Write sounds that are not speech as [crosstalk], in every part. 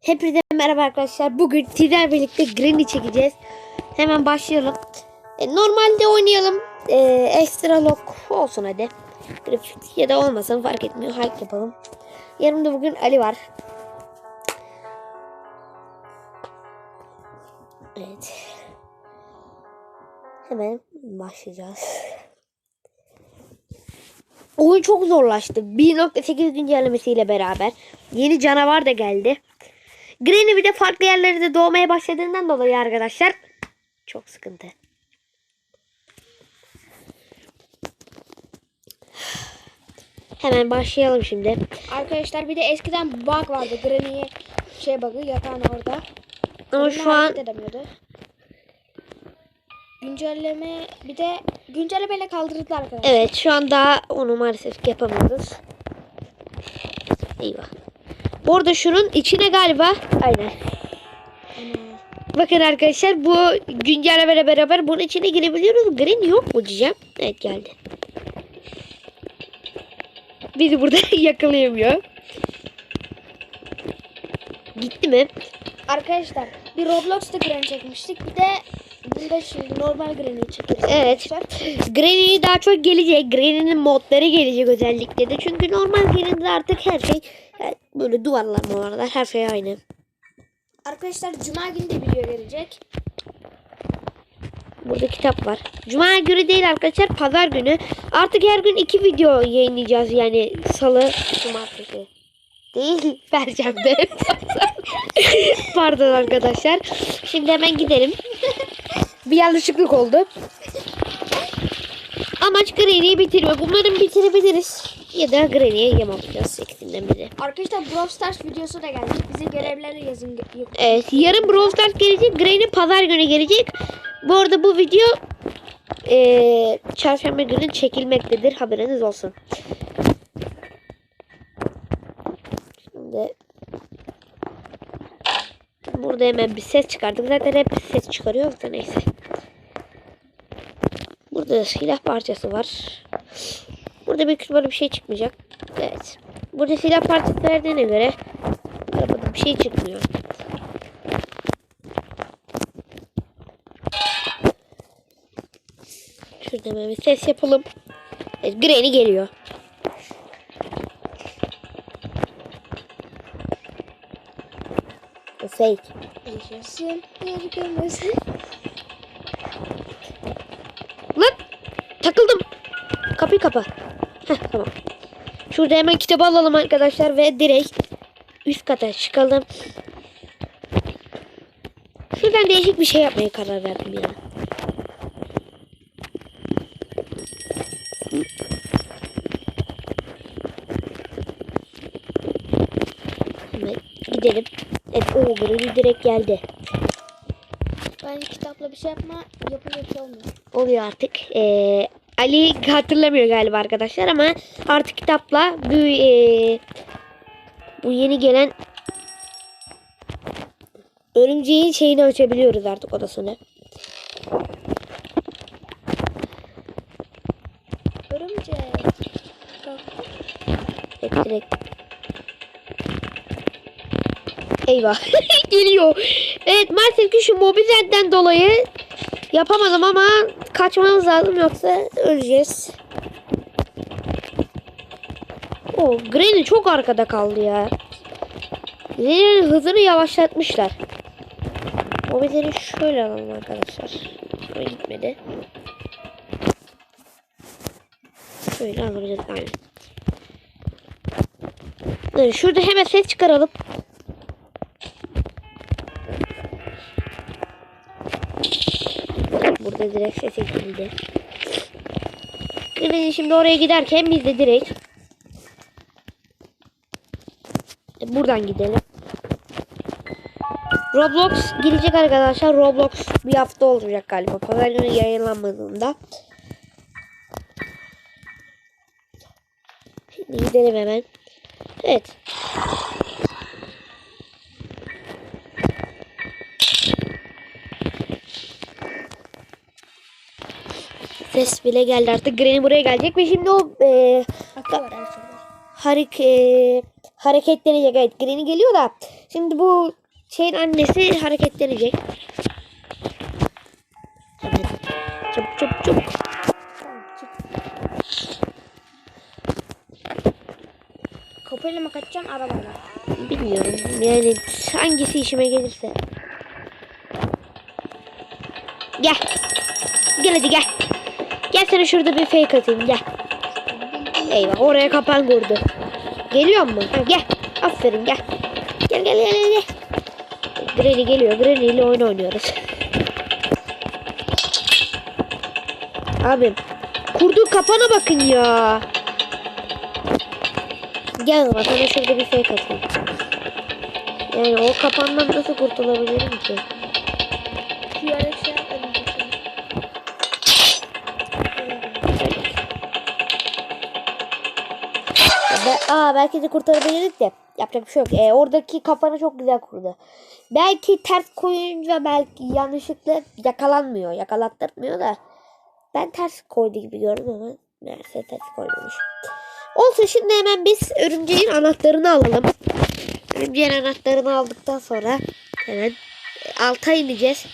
Hepinize merhaba arkadaşlar. Bugün sizlerle birlikte Granny çekeceğiz. Hemen başlayalım. E, normalde oynayalım. E, ekstra lock olsun hadi. Grafik ya da olmasın fark etmiyor. Hype yapalım. Yanımda bugün Ali var. Evet. Hemen başlayacağız. Oyun çok zorlaştı. 1.8 güncellemesiyle beraber. Yeni canavar da geldi. Granny bir de farklı yerlerde doğmaya başladığından dolayı arkadaşlar çok sıkıntı. Hemen başlayalım şimdi. Arkadaşlar bir de eskiden bug vardı. Granny'ye şey bug'ı yatağın orada. Ama Granny şu an edemiyordu. Güncelleme bir de güncellemeyle kaldırdılar arkadaşlar. evet şu an daha onu maalesef yapamıyoruz. Eyvah. Bu arada şunun içine galiba aynen. Bakın arkadaşlar bu güncellemeyle beraber bunun içine girebiliyoruz. Green yok mu diyeceğim. Evet geldi. Bizi burada [laughs] yakalayamıyor. Gitti mi? Arkadaşlar bir Roblox'ta Granny çekmiştik. Bir de bunda şimdi normal Granny çekeriz. Evet. Granny daha çok gelecek. Granny'nin modları gelecek özellikle de. Çünkü normal Granny'de artık her şey yani böyle duvarlar muvarlar her şey aynı. Arkadaşlar Cuma günü de video gelecek. Burada kitap var. Cuma günü değil arkadaşlar pazar günü. Artık her gün iki video yayınlayacağız yani salı, cumartesi. Değil [laughs] perşembe. [laughs] Pardon arkadaşlar. Şimdi hemen gidelim. Bir yanlışlıklık oldu. Amaç Granny'yi bitirmek. Umarım bitirebiliriz. Ya da Granny'ye yem atacağız ikisinden biri. Arkadaşlar Brawl Stars videosu da gelecek. Bize görevleri yazın. Evet yarın Brawl Stars gelecek. Granny pazar günü gelecek. Bu arada bu video eee çarşamba günü çekilmektedir. Haberiniz olsun. Şimdi burada hemen bir ses çıkardık. Zaten hep ses çıkarıyoruz da neyse. Burada silah parçası var. Burada büyük ihtimalle bir şey çıkmayacak. Evet. Burada silah parçası verdiğine göre arabada bir şey çıkmıyor. Şurada hemen bir ses yapalım. Evet, Granny geliyor. O fake. Yaşasın. Lan takıldım. Kapıyı kapa. Heh, tamam. Şurada hemen kitabı alalım arkadaşlar ve direkt üst kata çıkalım. Şuradan değişik bir şey yapmaya karar verdim ya. Hemen gidelim. Evet o Granny direkt geldi. Bence kitapla bir şey yapma. Yapınca bir şey olmuyor. oluyor artık. Ee, Ali hatırlamıyor galiba arkadaşlar ama artık kitapla bu ee, bu yeni gelen örümceğin şeyini açabiliyoruz artık odasını. Örümcek. Evet. Eyvah. [laughs] Geliyor. Evet maalesef ki şu mobilden dolayı yapamadım ama kaçmamız lazım yoksa öleceğiz. O Granny çok arkada kaldı ya. Granny'nin hızını yavaşlatmışlar. Mobilleri şöyle alalım arkadaşlar. Şöyle gitmedi. Şöyle alabiliriz aynen. Şurada hemen ses çıkaralım. Burada direkt ses ekildi. Granny şimdi oraya giderken biz de direkt e, buradan gidelim. Roblox gelecek arkadaşlar. Roblox bir hafta olacak galiba. Pazar günü yayınlanmadığında. Şimdi gidelim hemen. Evet. Ses bile geldi artık. Granny buraya gelecek ve şimdi o e, harek, e, hareketlenecek. Evet Granny geliyor da Şimdi bu şeyin annesi hareketlenecek. Çabuk çabuk çabuk. Kapıyla mı kaçacaksın arabayla? Bilmiyorum. Yani hangisi işime gelirse. Gel. Gel hadi gel. Gel sana şurada bir fake atayım gel. Eyvah oraya kapan kurdu. Geliyor mu? Ha, gel. Aferin gel. Gel gel gel gel. Granny geliyor. Granny ile oyun oynuyoruz. Abim. Kurduğu kapana bakın ya. Gel bak sana şurada bir fake atayım. Yani o kapandan nasıl kurtulabilirim ki? Aa belki de kurtarabilirdik de yapacak bir şey yok. Ee, oradaki kafanı çok güzel kurdu. Belki ters koyunca belki yanlışlıkla yakalanmıyor. Yakalattırmıyor da. Ben ters koydu gibi gördüm ama meğerse ters koymamış. Olsa şimdi hemen biz örümceğin anahtarını alalım. Örümceğin anahtarını aldıktan sonra hemen alta ineceğiz.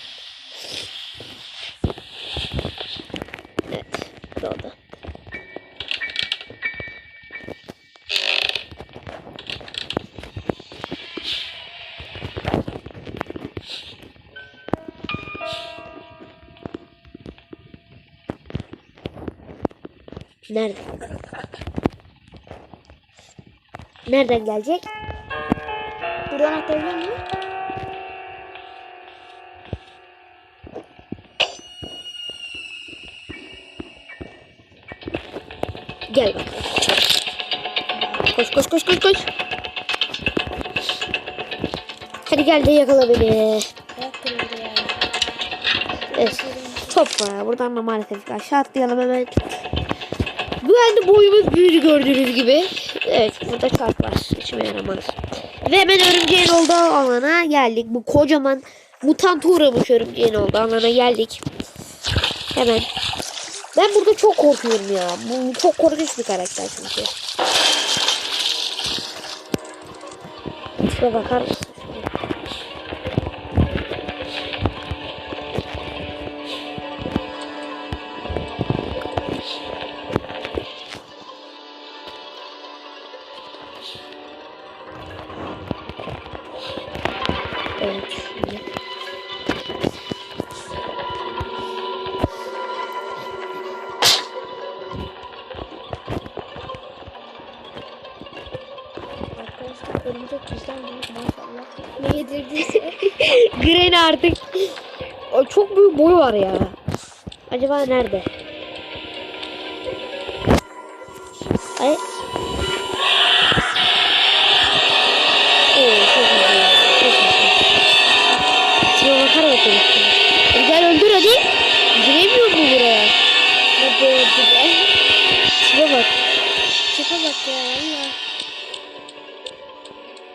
Nerede? Nereden gelecek? Buradan atlayabiliyor muyum? Gel. Koş koş koş koş koş. Hadi gel de yakala beni. Evet. Top var. Buradan da maalesef aşağı atlayalım hemen. Güvenli boyumuz büyüdü gördüğünüz gibi. Evet burada çarp var. İşime yaramaz. Ve hemen örümceğin olduğu alana geldik. Bu kocaman mutant uğramış örümceğin olduğu alana geldik. Hemen. Ben burada çok korkuyorum ya. Bu çok korkunç bir karakter çünkü. Şuna bakar mısın? Evet. şimdi. Arkadaşlar örümcek bizden büyük maşallah. Ne yedirdiyse. Granny artık o çok büyük boyu var ya. Acaba nerede?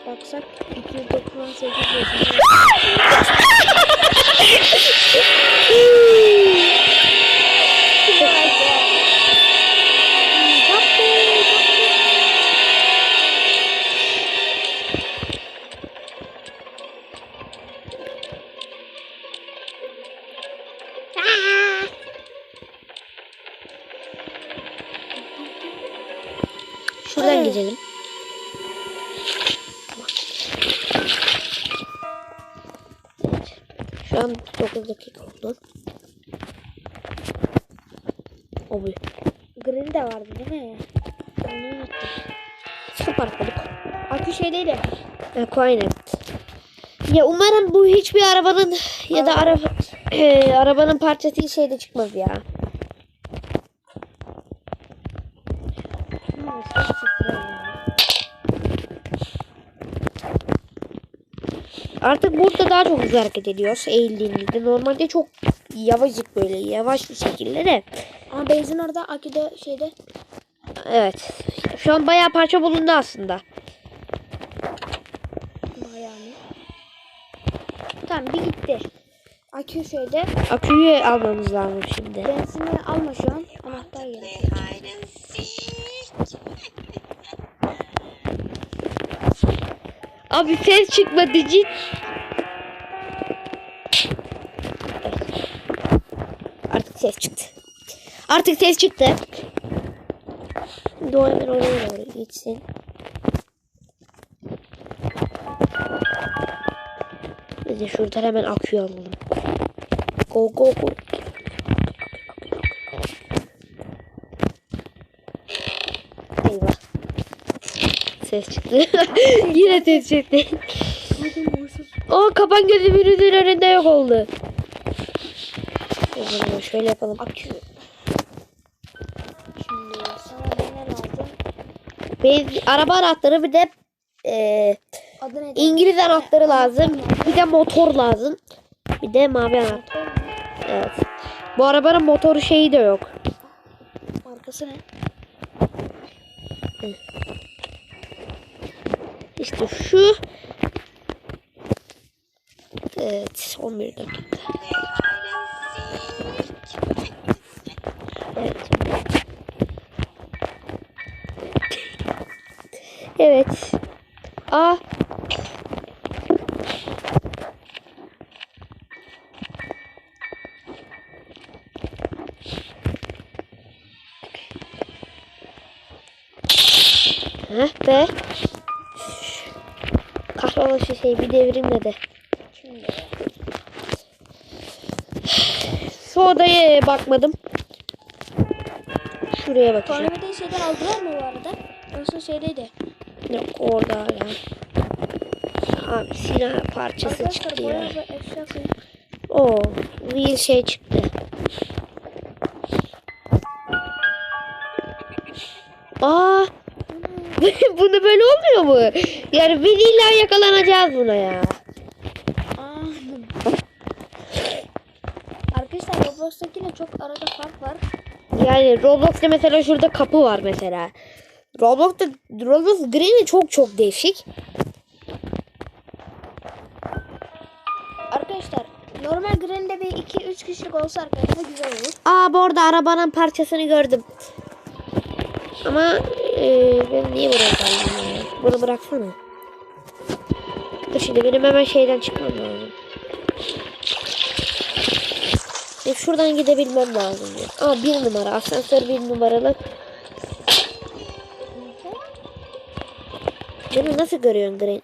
Baksak 298 yaşında. [laughs] Şey değil ya. Umarım bu hiçbir arabanın ya da araba e, arabanın parçası şeyde çıkmaz ya. Artık burada daha çok hızlı hareket ediyoruz eğildiğimizde. Normalde çok yavaşık böyle yavaş bir şekilde de. Ama benzin orada aküde şeyde. Evet. Şu an bayağı parça bulundu aslında. Tamam bir gitti. Akü şeyde. Aküyü almamız lazım şimdi. Benzini alma şu an. Anahtar gelecek. Abi ses çıkmadı cid. Artık ses çıktı. Artık ses çıktı. Hemen oraya doğru gitsin. De şuradan hemen akıyor alalım. Go go go. Ses çıktı. [laughs] Yine ses çıktı. O kapan gözü virüsün önünde yok oldu. Şöyle yapalım. Akıyor. Şimdi sana neler aldım? Biz araba anahtarı bir de eee? İngiliz anahtarı lazım. Bir de motor lazım. Bir de mavi anahtar. Evet. Bu arabanın motoru şeyi de yok. Markası ne? İşte şu. Evet. 11 dakika. Evet. Evet. Aa. Şey bir devrimle de. Şimdi. Şu odaya bakmadım. Şuraya bakacağım. Tornavidayı şeyden aldılar mı bu arada? Yoksa şeydeydi. Yok orada hala. Abi silah parçası Arkadaşlar çıktı bu ya. arada eşya. Oo, wheel şey çıktı. [laughs] bunu böyle olmuyor mu? Yani biz illa yakalanacağız buna ya. Arkadaşlar Roblox'takiyle çok arada fark var. Yani Roblox'ta mesela şurada kapı var mesela. Roblox'ta Roblox Green'i çok çok değişik. Arkadaşlar normal Green'de bir 2-3 kişilik olsa arkadaşlar güzel olur. Aa bu arada arabanın parçasını gördüm. Ama e, ben niye buraya geldim ya? Bunu bıraksana. Dur şimdi benim hemen şeyden çıkmam lazım. E, şuradan gidebilmem lazım. Ya. Aa bir numara. Asansör bir numaralı. Beni nasıl görüyorsun Green?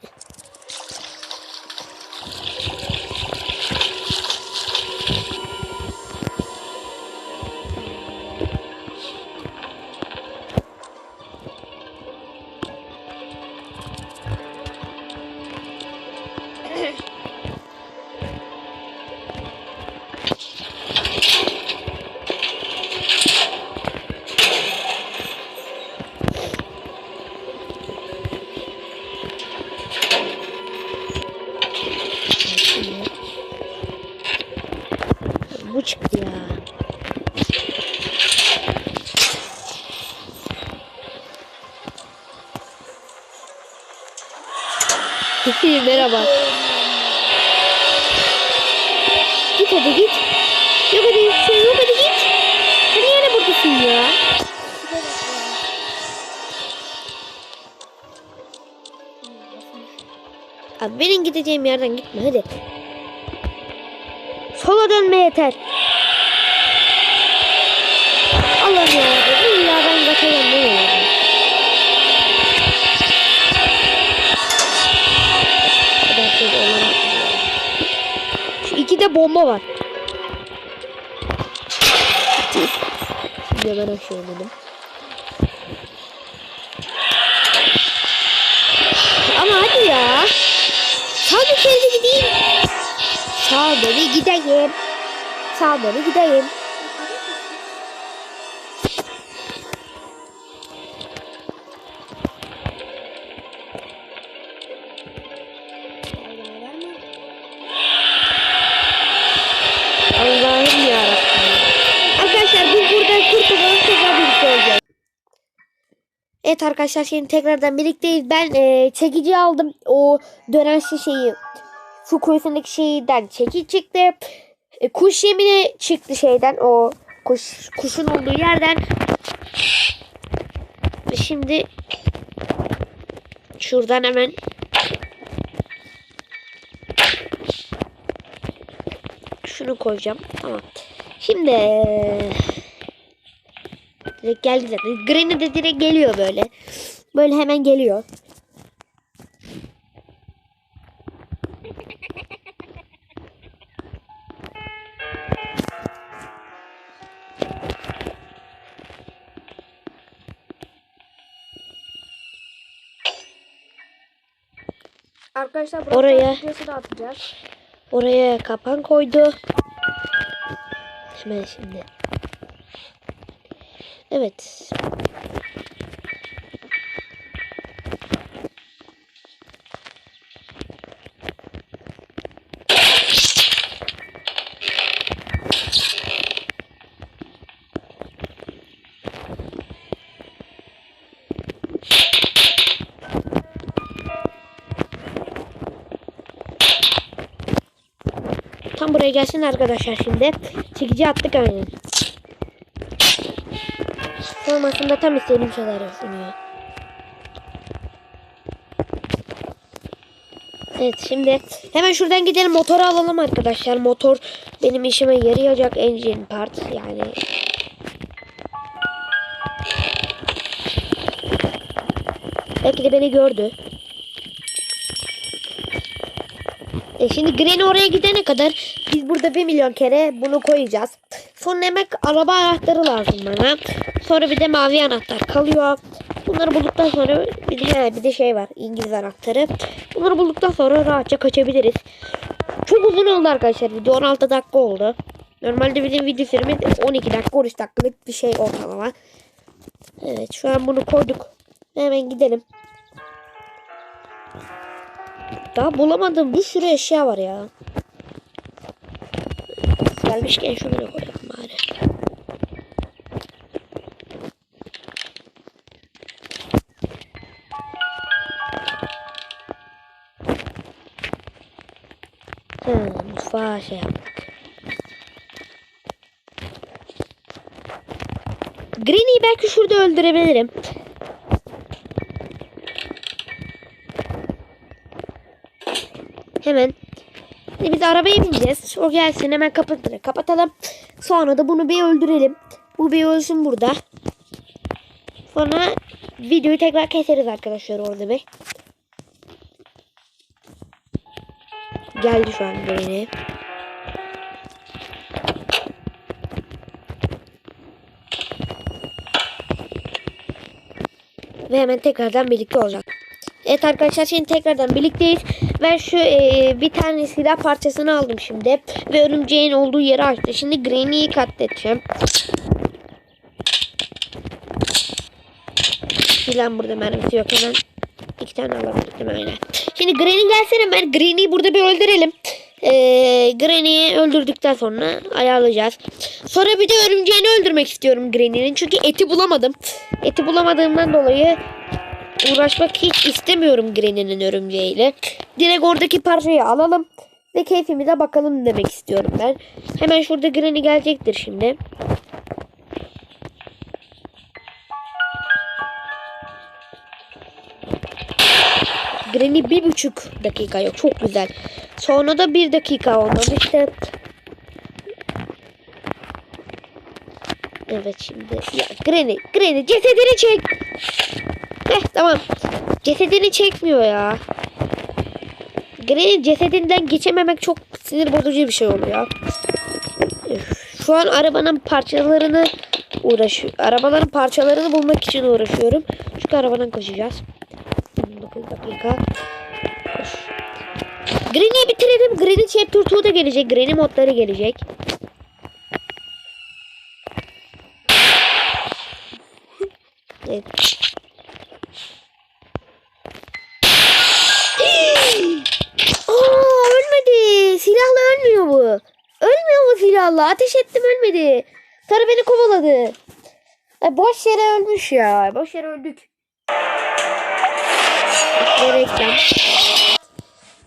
Gideceğim yerden gitme hadi. Sola dönme yeter. Allah'ım ya. İlla ben kaçacağım ne ya. Şu bomba var. Şimdi ben aşağı dedim. Ama hadi ya. Kere de gideyim. Sağ bir gideyim. Sağ bir gideyim. Allah'ım yarabbim. Arkadaşlar biz burada kurtulalım tekrar birlikte olacağız. Evet arkadaşlar şimdi tekrardan birlikteyiz. Ben e, çekici aldım. O dönen şey, şeyi. Su kuyusundaki şeyden çekici çıktı. E, kuş yemini çıktı şeyden. O kuş kuşun olduğu yerden. Şimdi şuradan hemen şunu koyacağım. Tamam. Şimdi direkt geldi zaten. Granny de direkt geliyor böyle. Böyle hemen geliyor. Arkadaşlar Oraya. Oraya kapan koydu. Hemen şimdi. Evet. Tam buraya gelsin arkadaşlar şimdi. Çekici attık aynen. Sonrasında tam istediğim şeyler sunuyor. Evet şimdi hemen şuradan gidelim motoru alalım arkadaşlar. Motor benim işime yarayacak engine part yani. Belki de beni gördü. E şimdi Granny oraya gidene kadar biz burada bir milyon kere bunu koyacağız. Sonra hemen araba anahtarı lazım bana. Sonra bir de mavi anahtar kalıyor. Bunları bulduktan sonra bir de, bir de şey var İngiliz anahtarı. Bunları bulduktan sonra rahatça kaçabiliriz. Çok uzun oldu arkadaşlar video 16 dakika oldu. Normalde bizim video süremi 12 dakika 13 dakikalık bir şey ortalama. Evet şu an bunu koyduk. Hemen gidelim. Daha bulamadığım bir sürü eşya var ya. Gelmişken da koyalım şey yaptık. Granny'yi belki şurada öldürebilirim. Hemen. Şimdi biz arabaya bineceğiz. O gelsin hemen kapatır. Kapatalım. Sonra da bunu bir öldürelim. Bu bir ölsün burada. Sonra videoyu tekrar keseriz arkadaşlar orada bir. Geldi şu an beni. Ve hemen tekrardan birlikte olacak. Evet arkadaşlar şimdi tekrardan birlikteyiz. Ben şu e, bir tane silah parçasını aldım şimdi. Ve örümceğin olduğu yeri açtı. Şimdi Granny'yi katledeceğim. Silah burada mermisi yok hemen. iki tane alabildim öyle. Şimdi Granny gelsene ben Granny'yi burada bir öldürelim. Ee, Granny'yi öldürdükten sonra ayarlayacağız. Sonra bir de örümceğini öldürmek istiyorum Granny'nin. Çünkü eti bulamadım. Eti bulamadığımdan dolayı uğraşmak hiç istemiyorum Granny'nin örümceğiyle. Direkt oradaki parçayı alalım ve keyfimize bakalım demek istiyorum ben. Hemen şurada Granny gelecektir şimdi. Granny bir buçuk dakika yok. Çok güzel. Sonra da bir dakika olmadı. İşte Evet şimdi. Ya Granny, Granny cesedini çek. Heh tamam. Cesedini çekmiyor ya. Granny cesedinden geçememek çok sinir bozucu bir şey oluyor. Şu an arabanın parçalarını uğraşıyor. Arabaların parçalarını bulmak için uğraşıyorum. Çünkü arabadan koşacağız. 19 dakika. Granny'yi bitirelim. Granny Chapter 2 da gelecek. Granny modları gelecek. Evet. Aa ölmedi. Silahla ölmüyor bu. Ölmüyor mu silahla? Ateş ettim ölmedi. Sarı beni kovaladı. Ay boş yere ölmüş ya. Boş yere öldük. Reklam.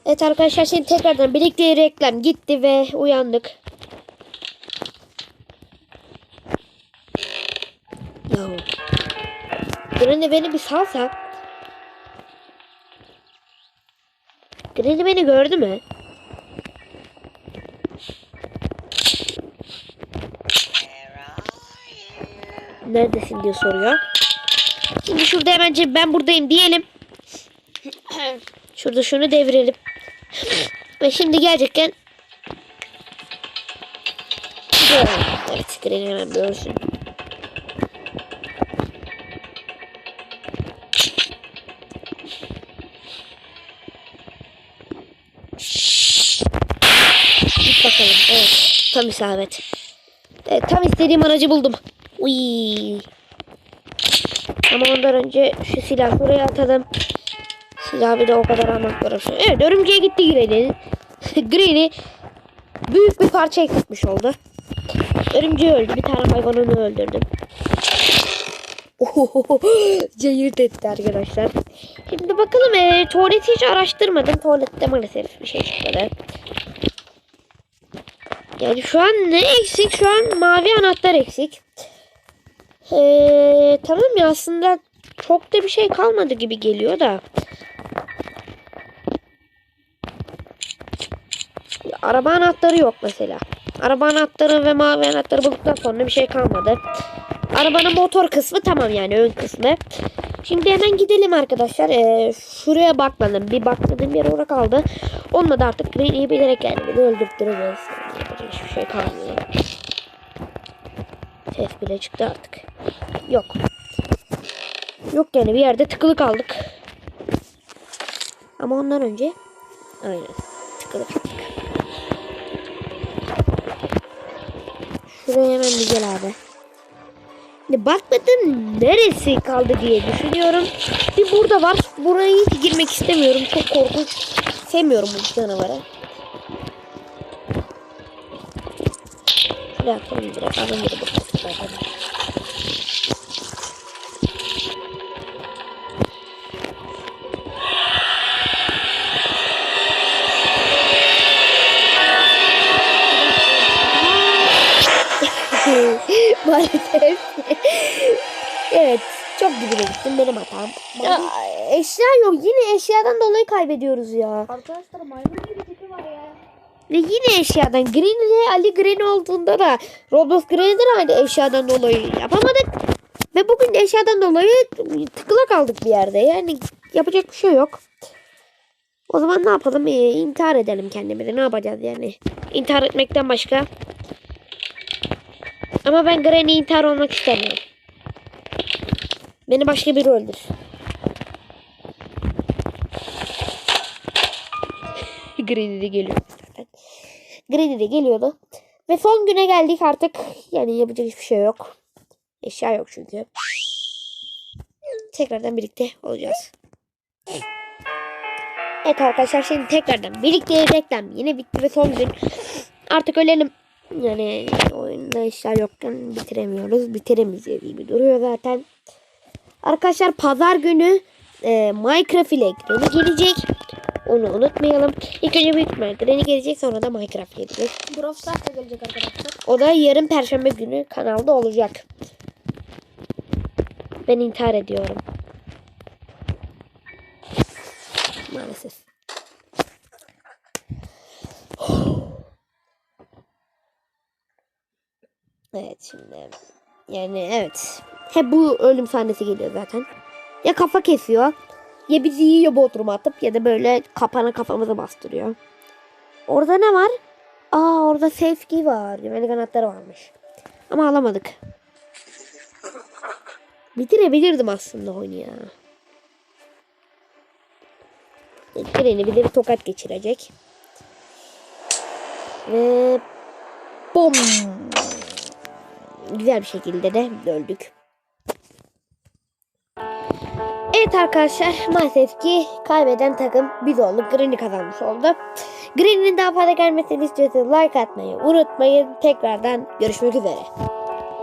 Evet arkadaşlar şimdi tekrardan birlikte reklam gitti ve uyandık. Ya. Granny beni bir salsa. Granny beni gördü mü? Neredesin diye soruyor. Şimdi şurada hemen ben buradayım diyelim. Şurada şunu devirelim. Ve şimdi gerçekten Evet, Green hemen bir ölsün. Git bakalım. Evet. Tam isabet. Evet, tam istediğim aracı buldum. Uy. Ama ondan önce şu silahı buraya atalım. Silah bir de o kadar almak uğraşıyor. Evet örümceğe gitti Green'in. [laughs] Green'i büyük bir parça eksiltmiş oldu. Örümceği öldü. Bir tane hayvanını öldürdüm. Ohohoho, [gasps] Cayırt etti arkadaşlar. Şimdi bakalım e, tuvaleti hiç araştırmadım. Tuvalette maalesef bir şey çıkmadı. Yani şu an ne eksik? Şu an mavi anahtar eksik. Ee, tamam ya aslında çok da bir şey kalmadı gibi geliyor da. Araba anahtarı yok mesela. Araba anahtarı ve mavi anahtarı bulduktan sonra bir şey kalmadı. Arabanın motor kısmı tamam yani ön kısmı. Şimdi hemen gidelim arkadaşlar. Ee, şuraya bakmadım. Bir bakmadığım yer orada kaldı. Olmadı artık. Granny'i bilerek yani beni öldürttüreceğiz. Hiçbir şey kalmıyor. Ses bile çıktı artık. Yok. Yok yani bir yerde tıkılı kaldık. Ama ondan önce aynen tıkılı kaldık. Şuraya hemen bir gel abi. Şimdi bakmadım neresi kaldı diye düşünüyorum. Bir burada var. Buraya hiç girmek istemiyorum. Çok korkunç. Sevmiyorum bu canavarı. Şuraya atalım direkt. Alın biri burada. [laughs] Maalesef. evet. Çok dibine gittim. Benim hatam. Ya, eşya yok. Yine eşyadan dolayı kaybediyoruz ya. Arkadaşlar maymun gibi tipi var ya. Ve yine eşyadan. Green ile Ali Green olduğunda da Roblox Green'den aynı eşyadan dolayı yapamadık. Ve bugün de eşyadan dolayı tıkıla kaldık bir yerde. Yani yapacak bir şey yok. O zaman ne yapalım? Ee, intihar edelim kendimizi. Ne yapacağız yani? İntihar etmekten başka. Ama ben Granny intihar olmak istemiyorum. Beni başka biri öldür. Granny de geliyor. Granny de geliyordu. Ve son güne geldik artık. Yani yapacak hiçbir şey yok. Eşya yok çünkü. Tekrardan birlikte olacağız. Evet arkadaşlar şimdi tekrardan birlikte reklam yine bitti ve son gün. Artık ölelim. Yani oyunda eşya yokken bitiremiyoruz. Bitiremeyeceğiz gibi duruyor zaten. Arkadaşlar pazar günü e, Minecraft ile Granny gelecek. Onu unutmayalım. İlk önce büyük ihtimal Granny gelecek sonra da Minecraft gelecek. Brawl Stars da gelecek arkadaşlar. O da yarın perşembe günü kanalda olacak. Ben intihar ediyorum. Maalesef. Evet şimdi yani evet. Hep bu ölüm sahnesi geliyor zaten. Ya kafa kesiyor ya bizi yiyor bodruma atıp ya da böyle kapana kafamızı bastırıyor. Orada ne var? Aa orada safety var. Güvenlik anahtarı varmış. Ama alamadık. Bitirebilirdim aslında oyunu ya. Treni bir de bir tokat geçirecek. Ve bom. Güzel bir şekilde de öldük. Evet arkadaşlar maalesef ki kaybeden takım biz olduk. Granny kazanmış oldu. Granny'nin daha fazla gelmesini istiyorsanız like atmayı unutmayın. Tekrardan görüşmek üzere.